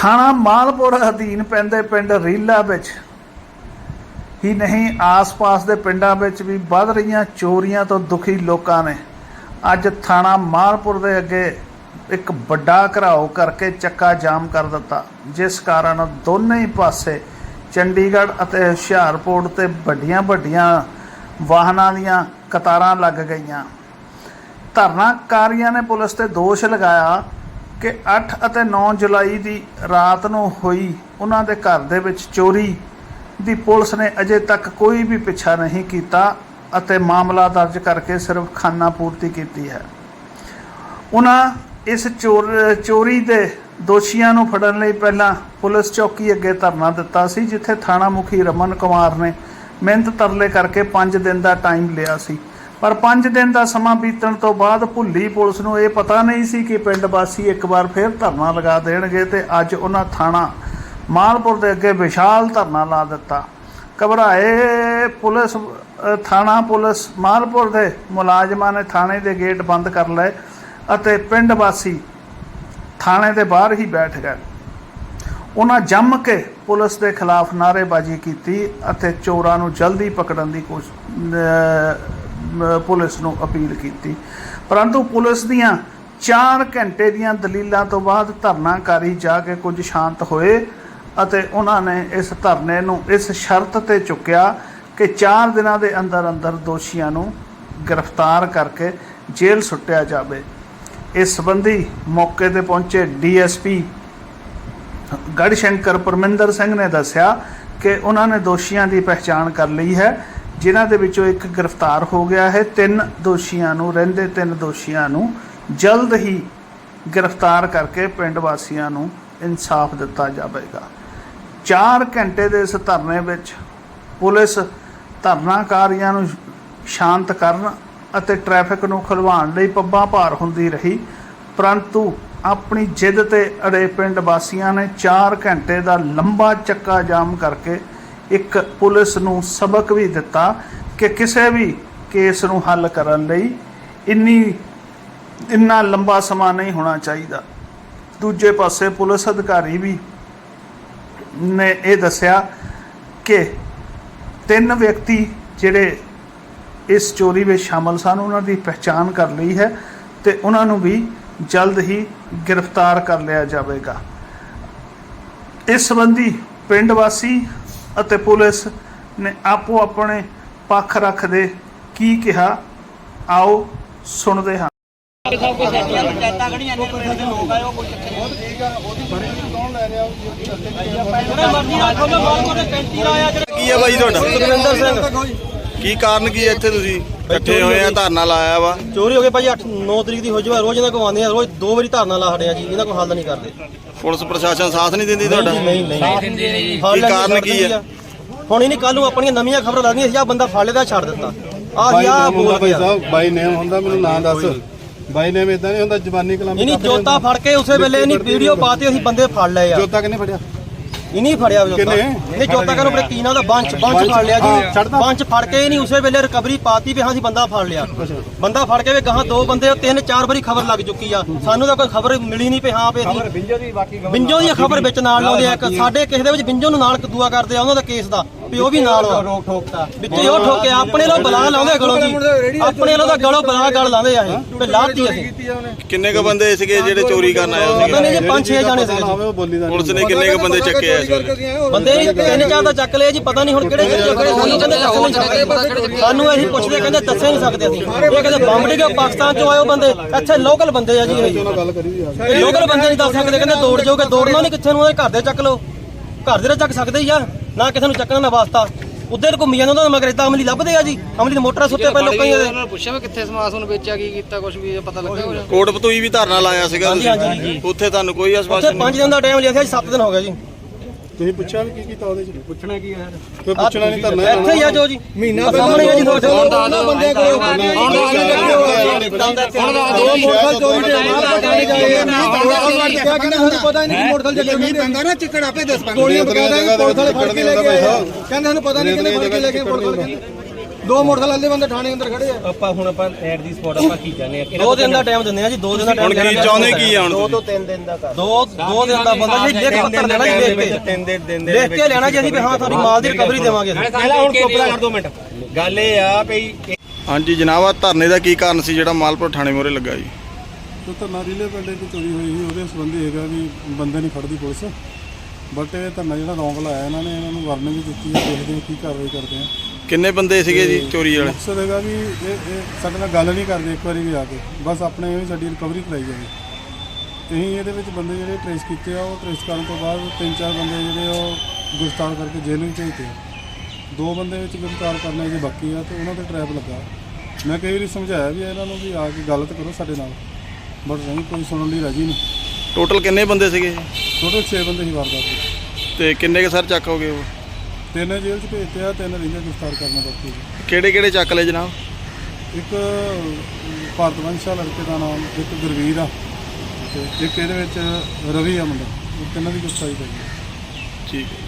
ਥਾਣਾ ਮਾਲਪੁਰ ਅਧੀਨ ਪੈਂਦੇ ਪਿੰਡ ਰੀਲਾ ਵਿੱਚ। ਹੀ ਨਹੀਂ, ਆਸ-ਪਾਸ ਦੇ ਪਿੰਡਾਂ ਵਿੱਚ ਵੀ ਵੱਧ ਰਹੀਆਂ ਚੋਰੀਆਂ ਤੋਂ ਦੁਖੀ ਲੋਕਾਂ ਨੇ। ਅੱਜ ਥਾਣਾ ਮਾਲਪੁਰ ਦੇ ਅੱਗੇ ਇੱਕ ਵੱਡਾ ਘਰਾਓ ਕਰਕੇ ਚੱਕਾ ਜਾਮ ਕਰ ਦਿੱਤਾ, ਜਿਸ ਕਾਰਨ ਦੋਨੇ ਹੀ ਪਾਸੇ ਚੰਡੀਗੜ੍ਹ ਅਤੇ ਹੁਸ਼ਿਆਰਪੁਰ ਤੇ ਵੱਡੀਆਂ-ਵੱਡੀਆਂ ਵਾਹਨਾਂ ਦੀਆਂ ਕਤਾਰਾਂ ਲੱਗ ਗਈਆਂ। ਧਰਨਾਕਾਰੀਆਂ ਨੇ ਪੁਲਿਸ ਤੇ ਦੋਸ਼ ਲਗਾਇਆ ਕਿ 8 ਅਤੇ 9 ਜੁਲਾਈ ਦੀ ਰਾਤ ਨੂੰ ਹੋਈ ਉਹਨਾਂ ਦੇ ਘਰ ਦੇ ਵਿੱਚ ਚੋਰੀ ਦੀ ਪੁਲਿਸ ਨੇ ਅਜੇ ਤੱਕ ਕੋਈ ਵੀ ਪਿੱਛਾ ਨਹੀਂ ਕੀਤਾ ਅਤੇ ਮਾਮਲਾ ਦਰਜ ਕਰਕੇ ਸਿਰਫ ਖਾਨਾ ਪੂਰਤੀ ਕੀਤੀ ਹੈ। ਉਹਨਾਂ ਇਸ ਚੋਰ, ਚੋਰੀ ਦੇ ਦੋਸ਼ੀਆਂ ਨੂੰ ਫੜਨ ਲਈ ਪਹਿਲਾਂ ਪੁਲਿਸ ਚੌਕੀ ਅੱਗੇ ਧਰਨਾ ਦਿੱਤਾ ਸੀ, ਜਿੱਥੇ ਥਾਣਾ ਮੁਖੀ ਰਮਨ ਕੁਮਾਰ ਨੇ ਮਿਹਨਤ ਤਰਲੇ ਕਰਕੇ 5 ਦਿਨ ਦਾ ਟਾਈਮ ਲਿਆ ਸੀ। ਪਰ 5 ਦਿਨ ਦਾ ਸਮਾਂ ਬੀਤਣ ਤੋਂ ਬਾਅਦ ਭੁੱਲੀ ਪੁਲਿਸ ਨੂੰ ਇਹ ਪਤਾ ਨਹੀਂ ਸੀ ਕਿ ਪਿੰਡ ਵਾਸੀ ਇੱਕ ਵਾਰ ਫਿਰ ਧਰਨਾ ਲਗਾ ਦੇਣਗੇ ਤੇ ਅੱਜ ਉਹਨਾਂ ਥਾਣਾ ਮਾਲਪੁਰ ਦੇ ਅੱਗੇ ਵਿਸ਼ਾਲ ਧਰਨਾ ਲਾ ਦਿੱਤਾ। ਘਬਰਾਏ ਪੁਲਿਸ ਥਾਣਾ ਪੁਲਿਸ ਮਾਲਪੁਰ ਦੇ ਮੁਲਾਜ਼ਮਾਂ ਨੇ ਥਾਣੇ ਦੇ ਗੇਟ ਬੰਦ ਕਰ ਲਏ ਅਤੇ ਪਿੰਡ ਵਾਸੀ ਥਾਣੇ ਦੇ ਬਾਹਰ ਹੀ ਬੈਠ ਗਏ। ਉਹਨਾਂ ਜੰਮ ਕੇ ਪੁਲਿਸ ਦੇ ਖਿਲਾਫ ਨਾਅਰੇਬਾਜ਼ੀ ਕੀਤੀ ਅਤੇ ਚੋਰਾਂ ਨੂੰ ਜਲਦੀ ਪਕੜਨ ਦੀ ਕੋਸ਼ਿਸ਼ ਪੁਲਿਸ ਨੂੰ ਅਪੀਲ ਕੀਤੀ। ਪਰੰਤੂ ਪੁਲਿਸ ਦੀਆਂ 4 ਘੰਟੇ ਦੀਆਂ ਦਲੀਲਾਂ ਤੋਂ ਬਾਅਦ ਧਰਨਾਕਾਰੀ ਜਾ ਕੇ ਕੁਝ ਸ਼ਾਂਤ ਹੋਏ ਅਤੇ ਉਹਨਾਂ ਨੇ ਇਸ ਧਰਨੇ ਨੂੰ ਇਸ ਸ਼ਰਤ ਤੇ ਚੁੱਕਿਆ ਕਿ 4 ਦਿਨਾਂ ਦੇ ਅੰਦਰ ਅੰਦਰ ਦੋਸ਼ੀਆਂ ਨੂੰ ਗ੍ਰਿਫਤਾਰ ਕਰਕੇ ਜੇਲ੍ਹ ਸੁੱਟਿਆ ਜਾਵੇ। ਇਸ ਸੰਬੰਧੀ ਮੌਕੇ ਤੇ ਪਹੁੰਚੇ ਡੀਐਸਪੀ ਗੜਸ਼ੰਕਰ ਪਰਮਿੰਦਰ ਸਿੰਘ ਨੇ ਦੱਸਿਆ ਕਿ ਉਹਨਾਂ ਨੇ ਦੋਸ਼ੀਆਂ ਦੀ ਪਹਿਚਾਣ ਕਰ ਲਈ ਹੈ ਜਿਨ੍ਹਾਂ ਦੇ ਵਿੱਚੋਂ ਇੱਕ ਗ੍ਰਿਫਤਾਰ ਹੋ ਗਿਆ ਹੈ। ਤਿੰਨ ਦੋਸ਼ੀਆਂ ਨੂੰ, ਰਹਿੰਦੇ ਤਿੰਨ ਦੋਸ਼ੀਆਂ ਨੂੰ ਜਲਦ ਹੀ ਗ੍ਰਿਫਤਾਰ ਕਰਕੇ ਪਿੰਡ ਵਾਸੀਆਂ ਨੂੰ ਇਨਸਾਫ ਦਿੱਤਾ ਜਾਵੇਗਾ। 4 ਘੰਟੇ ਦੇ ਇਸ ਧਰਨੇ ਵਿੱਚ ਪੁਲਿਸ ਧਰਨਾਕਾਰੀਆਂ ਨੂੰ ਸ਼ਾਂਤ ਕਰਨ ਅਤੇ ਟ੍ਰੈਫਿਕ ਨੂੰ ਖੁਲਵਾਉਣ ਲਈ ਪੱਬਾਂ ਭਾਰ ਹੁੰਦੀ ਰਹੀ, ਪਰੰਤੂ ਆਪਣੀ ਜਿੱਦ ਤੇ ਅੜੇ ਪਿੰਡ ਵਾਸੀਆਂ ਨੇ 4 ਘੰਟੇ ਦਾ ਲੰਬਾ ਚੱਕਾ ਜਾਮ ਕਰਕੇ ਇੱਕ ਪੁਲਿਸ ਨੂੰ ਸਬਕ ਵੀ ਦਿੱਤਾ ਕਿ ਕਿਸੇ ਵੀ ਕੇਸ ਨੂੰ ਹੱਲ ਕਰਨ ਲਈ ਇੰਨੀ, ਇੰਨਾ ਲੰਬਾ ਸਮਾਂ ਨਹੀਂ ਹੋਣਾ ਚਾਹੀਦਾ। ਦੂਜੇ ਪਾਸੇ ਪੁਲਿਸ ਅਧਿਕਾਰੀ ਵੀ ਨੇ ਇਹ ਦੱਸਿਆ ਕਿ ਤਿੰਨ ਵਿਅਕਤੀ ਜਿਹੜੇ ਇਸ ਚੋਰੀ ਵਿੱਚ ਸ਼ਾਮਲ ਸਨ, ਉਹਨਾਂ ਦੀ ਪਛਾਣ ਕਰ ਲਈ ਹੈ ਤੇ ਉਹਨਾਂ ਨੂੰ ਵੀ ਜਲਦ ਹੀ ਗ੍ਰਿਫਤਾਰ ਕਰ ਲਿਆ ਜਾਵੇਗਾ। ਇਸ ਸੰਬੰਧੀ ਪਿੰਡ ਵਾਸੀ ਅਤੇ ਪੁਲਿਸ ਨੇ ਆਪੋ ਆਪਣੇ ਪੱਖ ਰੱਖਦੇ ਕੀ ਕਿਹਾ ਆਓ ਸੁਣਦੇ ਹਾਂ। ਕੀ ਹੈ ਬਾਈ ਤੁਹਾਡਾ? ਸੁਖਵਿੰਦਰ ਸਿੰਘ। ਕੀ ਕਾਰਨ ਕੀ ਹੈ ਇੱਥੇ ਤੁਸੀਂ? ਇਕੱਠੇ ਹੋਏ ਆ ਧਰਨਾ ਲਾਇਆ ਵਾ। ਚੋਰੀ ਹੋ ਗਈ ਭਾਜੀ 8 9 ਤਰੀਕ ਦੀ ਹੋ ਜਾਵੇ ਰੋਜ਼ ਇਹਨਾਂ ਕੋ ਆਉਂਦੇ ਆ ਰੋਜ਼ ਦੋ ਵਾਰੀ ਧਰਨਾ ਲਾ ਹਟਿਆ ਜੀ ਇਹਨਾਂ ਕੋ ਹੱਲ ਨਹੀਂ ਕਰਦੇ। ਪੁਲਿਸ ਪ੍ਰਸ਼ਾਸਨ ਸਾਥ ਨਹੀਂ ਦਿੰਦੀ ਤੁਹਾਡਾ? ਨਹੀਂ ਨਹੀਂ ਨਹੀਂ। ਕੀ ਕਾਰਨ ਕੀ ਹੈ? ਹੁਣ ਇਹਨੇ ਕੱਲ ਨੂੰ ਆਪਣੀਆਂ ਨਵੀਆਂ ਖਬਰਾਂ ਲੱਗਦੀਆਂ ਸੀ ਆ ਬੰਦਾ ਫੜ ਲਿਆ ਛੱਡ ਦਿੱਤਾ। ਆ ਹੁੰਦਾ ਬੋਲ ਭਾਈ ਗਿਆ ਸਾਹਿਬ ਬਾਈ ਨੇਮ ਹੁੰਦਾ ਮੈਨੂੰ ਨਾਂ ਦੱਸ। ਬਾਈ ਨੇਮ ਇਦਾਂ ਨਹੀਂ ਹੁੰਦਾ ਜ਼ਬਾਨੀ ਕਲਾਮੀ ਇਹਨੀ ਜੋਤਾ ਫੜ ਕੇ ਉਸੇ ਵੇਲੇ ਇਹਨੀ ਵੀਡੀਓ ਪਾਤੀ ਅਸੀਂ ਬੰਦੇ ਫੜ ਲਏ ਆ। ਜੋਤਾ ਕਿੰਨੇ ਫੜਿਆ? ਇਹਨੀ ਫੜਿਆ ਜੋਤਾ ਕਿੰਨੇ? ਇਹਨੇ ਜੋਤਾ ਕਨੂੰ ਆਪਣੇ ਕੀ ਨਾਂ ਦਾ ਬੰਚ ਬੰਚ ਫੜ ਲਿਆ ਹਾਂ, ਜੀ ਛੱਡਦਾ। ਬੰਚ ਫੜ ਕੇ ਇਹਨੀ ਉਸੇ ਵੇਲੇ ਰਿਕਵਰੀ ਪਾਤੀ ਵੀ ਹਾਂ ਅਸੀਂ ਬੰਦਾ ਫੜ ਲਿਆ। ਬੰਦਾ ਫੜ ਕੇ ਵੀ ਗਾਹਾਂ ਦੋ ਬੰਦੇ ਤਿੰਨ ਚਾਰ ਵਾਰੀ ਖਬਰ ਲੱਗ ਚੁੱਕੀ ਆ। ਸਾਨੂੰ ਤਾਂ ਕੋਈ ਖਬਰ ਮਿਲੀ ਨਹੀਂ ਪਈ ਹਾਂ ਪਈ ਅਸੀਂ ਬਿੰਜੋ ਦੀ ਖਬਰ ਵਿੱਚ ਨਾਲ ਲਾਉਂਦੇ ਆ ਇੱਕ ਸਾਡੇ ਕਿਸੇ ਦੇ ਵਿੱਚ ਬਿੰਜੋ ਨੂੰ ਨਾਲ ਕਦੂਆ ਕਰਦੇ ਆ ਉਹਨਾਂ ਦਾ ਕੇਸ ਦਾ। ਵੀ ਉਹ ਵੀ ਨਾਲ ਵਾ ਰੋਕ ਠੋਕਤਾ। ਵਿੱਚ ਹੀ ਉਹ ਠੋਕੇ ਆਪਣੇ ਲੋ ਬਲਾ ਲਾਉਂਦੇ ਆ ਗਲੋਂ ਜੀ। ਆਪਣੇ ਲੋ ਤਾਂ ਗਲੋਂ ਬਲਾ ਗਲ ਲਾਉਂਦੇ ਆ ਇਹ। ਵੀ ਲਾਤੀ ਅਸੀਂ। ਕਿੰਨੇ ਕ ਬੰਦੇ ਸੀਗੇ ਜਿਹੜੇ ਚੋਰੀ ਕਰਨ ਆਏ ਪਤਾ ਸੀਗੇ ਨਹੀਂ ਜੀ ਪੰਜ ਛੇ ਜਾਣੇ ਸੀਗੇ ਪੁਲਿਸ ਨੇ ਕਿੰਨੇ ਕ ਬੰਦੇ ਚੱਕੇ ਆ ਇਸ ਵੇਲੇ ਬੰਦੇ ਤਿੰਨ ਚਾਰ ਦਾ ਚੱਕ ਲਿਆ ਜੀ ਪਤਾ ਨਹੀਂ ਹੁਣ ਕਿਹੜੇ ਚੱਕੇ ਕਿਹੜੇ ਸਾਨੂੰ ਕਹਿੰਦੇ ਦੱਸ ਨਹੀਂ ਸਕਦੇ ਸਾਨੂੰ ਅਸੀਂ ਪੁੱਛਦੇ ਕਹਿੰਦੇ ਦੱਸੇ ਨਹੀਂ ਸਕਦੇ ਅਸੀਂ। ਇਹ ਕਹਿੰਦੇ ਬੰਬ ਡਿੱਗੇ ਪਾਕਿਸਤਾਨ ਚੋਂ ਆਏ ਉਹ ਬੰਦੇ। ਇੱਥੇ ਲੋਕਲ ਬੰਦੇ ਆ ਜੀ ਇਹ। ਲੋਕਲ ਬੰਦੇ ਨਹੀਂ ਦੱਸ ਸਕਦੇ ਕਹਿੰਦੇ ਦੌੜ ਜਾਓਗੇ ਦੌੜਨਾ ਨਹੀਂ ਕਿੱਥੇ ਨੂੰ ਉਹਦੇ ਘਰ ਦੇ ਚੱਕ ਲਓ। ਘਰ ਦੇ ਤਾਂ ਚੱਕ ਸਕਦੇ ਹੀ ਆ। ਨਾ ਕਿਸੇ ਨੂੰ ਚੱਕਣ ਦਾ ਵਾਸਤਾ। ਉੱਧਰ ਘੁੰਮੀ ਜਾਂਦੇ ਉਹਨਾਂ ਨੂੰ ਮਗਰ ਇਦਾਂ ਅਮਲੀ ਲੱਭਦੇ ਆ ਜੀ। ਅਮਲੀ ਦੇ ਮੋਟਰਾਂ ਸੁੱਤੇ ਪਏ ਲੋਕਾਂ ਉਹਨਾਂ ਦੇ ਨੂੰ ਪੁੱਛਿਆ ਵੀ ਕਿੱਥੇ ਸਮਾਸ ਨੂੰ ਵੇਚਿਆ ਕੀ ਕੀਤਾ ਕੁਝ ਵੀ ਪਤਾ ਲੱਗਾ ਕੁਛ? ਕੋਟ ਪਤੂਈ ਵੀ ਧਰਨਾ ਲਾਇਆ ਸੀਗਾ ਤੁਸੀਂ। ਉੱਥੇ ਤੁਹਾਨੂੰ ਕੋਈ ਉੱਥੇ ਆਸਵਾਸ਼ਨ 5 ਦਿਨ ਦਾ ਟਾਈਮ ਲਿਆ ਸੀ ਅੱਜ 7 ਦਿਨ ਹੋ ਗਏ ਜੀ। ਤੁਸੀਂ ਪੁੱਛਿਆ ਵੀ ਕੀ ਕੀਤਾ ਉਹਦੇ ਚ ਪੁੱਛਣਾ ਕੀ ਹੈ ਕੋਈ ਪੁੱਛਣਾ ਨਹੀਂ ਕਰਨਾ ਇੱਥੇ ਹੀ ਆ ਜੋ ਜੀ ਮਹੀਨਾ ਸਾਹਮਣੇ ਆ ਜੀ ਤੁਹਾਡੇ ਹੁਣ ਦੱਸ ਦਿਓ ਬੰਦੇ ਕੋਲ ਹੁਣ ਦੱਸ ਦੋ ਮੋਟਰਸਾਈਕਲ ਚੋਰੀ ਦੇ ਪਤਾ ਨਹੀਂ ਕਿ ਮੋਟਰਸਾਈਕਲ ਚੱਕੇ ਮੀਂਹ ਪੈਂਦਾ ਨਾ ਚਿੱਕੜ ਆਪੇ ਦੱਸ ਪੈਂਦਾ ਗੋਲੀਆਂ ਬਕਾਇਦਾ ਮੋਟਰਸਾਈਕਲ ਫੜ ਕੇ ਲੈ ਕੇ ਆਏ ਕਹਿੰਦੇ ਸਾਨੂੰ ਪਤਾ ਨਹੀਂ ਕਿੰਨੇ ਫੜ ਕੇ ਲੈ ਕੇ ਮੋਟਰਸਾਈਕਲ ਦੋ ਮੋਟਰਸਾਈਕਲ ਦੇ ਬੰਦੇ ਥਾਣੇ ਅੰਦਰ ਖੜੇ ਆ। ਆਪਾਂ ਹੁਣ ਆਪਾਂ ਐਟ ਦੀ ਸਪੌਟ ਆਪਾਂ ਕੀ ਜਾਂਦੇ ਆ? ਦੋ ਦਿਨ ਦਾ ਟਾਈਮ ਦਿੰਦੇ ਆ ਜੀ ਦੋ ਦਿਨ ਦਾ ਹੁਣ ਟਾਈਮ ਕੀ ਚਾਹੁੰਦੇ ਕੀ ਆ ਹੁਣ ਤੁਸੀਂ? ਦੋ ਦੋ ਦਿਨ ਦਾ ਬੰਦਾ ਜੀ ਲਿਖ ਪੱਤਰ ਲੈਣਾ ਜੀ ਲਿਖ ਕੇ। ਤਿੰਨ ਦੇ ਦਿਨ ਦੇ ਲਿਖ ਕੇ ਲੈਣਾ ਜੀ ਅਸੀਂ ਵੀ ਹਾਂ ਤੁਹਾਡੀ ਮਾਲ ਦੀ ਰਿਕਵਰੀ ਦੇਵਾਂਗੇ। ਪਹਿਲਾਂ ਹੁਣ ਚੁੱਪ ਕਰ ਦੋ ਮਿੰਟ। ਗੱਲ ਇਹ ਆ ਭਈ ਹਾਂਜੀ ਜਨਾਬ ਆਹ ਧਰਨੇ ਦਾ ਕੀ ਕਾਰਨ ਸੀ ਜਿਹੜਾ ਮਾਲਪੁਰ ਥਾਣੇ ਮੋਰੇ ਲੱਗਾ ਜੀ? ਤੇ ਧਰਨਾ ਰੀਲੇ ਪਿੰਡੇ ਦੀ ਚੋਰੀ ਹੋਈ ਸੀ ਉਹਦੇ ਸੰਬੰਧੀ ਹੈਗਾ ਵੀ ਬੰਦੇ ਨਹੀਂ ਫੜਦੀ ਪੁਲਿਸ। ਬਟ ਇਹ ਧਰਨਾ ਜਿਹੜਾ ਰੌਂਗ ਲਾਇਆ ਇਹਨਾਂ ਨੇ ਇਹਨਾਂ ਨੂੰ ਵਾਰਨਿੰਗ ਦਿੱਤੀ ਹੈ ਦੇਖਦੇ ਹਾਂ ਕੀ ਕਾਰਵਾਈ ਕਰਦੇ ਆ। ਕਿੰਨੇ ਬੰਦੇ ਸੀਗੇ ਜੀ ਚੋਰੀ ਵਾਲੇ? ਮਕਸਦ ਹੈਗਾ ਵੀ ਇਹ ਇਹ ਸਾਡੇ ਨਾਲ ਗੱਲ ਨਹੀਂ ਕਰਦੇ ਇੱਕ ਵਾਰੀ ਵੀ ਆ ਕੇ। ਬਸ ਆਪਣੇ ਇਹ ਸਾਡੀ ਰਿਕਵਰੀ ਕਰਾਈ ਜਾਵੇ। ਅਸੀਂ ਇਹਦੇ ਵਿੱਚ ਬੰਦੇ ਜਿਹੜੇ ਟ੍ਰੇਸ ਕੀਤੇ ਆ ਉਹ ਟ੍ਰੇਸ ਕਰਨ ਤੋਂ ਬਾਅਦ ਤਿੰਨ ਚਾਰ ਬੰਦੇ ਜਿਹੜੇ ਉਹ ਗ੍ਰਿਫਤਾਰ ਕਰਕੇ ਜੇਲ੍ਹ ਵਿੱਚ ਭੇਜਤੇ ਆ। ਦੋ ਬੰਦੇ ਵਿੱਚ ਗ੍ਰਿਫਤਾਰ ਕਰਨੇ ਜੇ ਬਾਕੀ ਆ ਤੇ ਉਹਨਾਂ ਤੇ ਟਰੈਪ ਲੱਗਾ। ਮੈਂ ਕਈ ਵਾਰੀ ਸਮਝਾਇਆ ਵੀ ਇਹਨਾਂ ਨੂੰ ਵੀ ਆ ਕੇ ਗੱਲ ਤਾਂ ਕਰੋ ਸਾਡੇ ਨਾਲ। ਬਟ ਨਹੀਂ ਕੋਈ ਸੁਣਨ ਲਈ ਰਾਜੀ ਨਹੀਂ। ਟੋਟਲ ਕਿੰਨੇ ਬੰਦੇ ਸੀਗੇ ਜੀ? ਟੋਟਲ 6 ਬੰਦੇ ਹੀ ਵਾਰਦਾਤ ਵਿੱਚ। ਤੇ ਕਿੰਨੇ ਕੇ ਸਰ ਚੱਕ ਹੋ ਗਏ ਉਹ? ਤਿੰਨ ਜੇਲ੍ਹ 'ਚ ਭੇਜਤੇ ਆ ਤਿੰਨ ਰਿੰਜਾਂ ਗ੍ਰਿਫਤਾਰ ਕਰਨਾ ਬਾਕੀ ਹੈ। ਕਿਹੜੇ ਕਿਹੜੇ ਚੱਕ ਲਏ ਜਨਾਬ? ਇੱਕ ਭਾਰਤਵੰਸ਼ਾ ਲੜਕੇ ਦਾ ਨਾਮ ਇੱਕ ਗੁਰਵੀਰ ਆ ਤੇ ਇੱਕ ਇਹਦੇ ਵਿੱਚ ਰਵੀ ਆ ਮੁੰਡਾ। ਇਹ ਤਿੰਨਾਂ ਦੀ ਗ੍ਰਿਫਤਾਰੀ ਕਰੀ ਠੀਕ ਹੈ।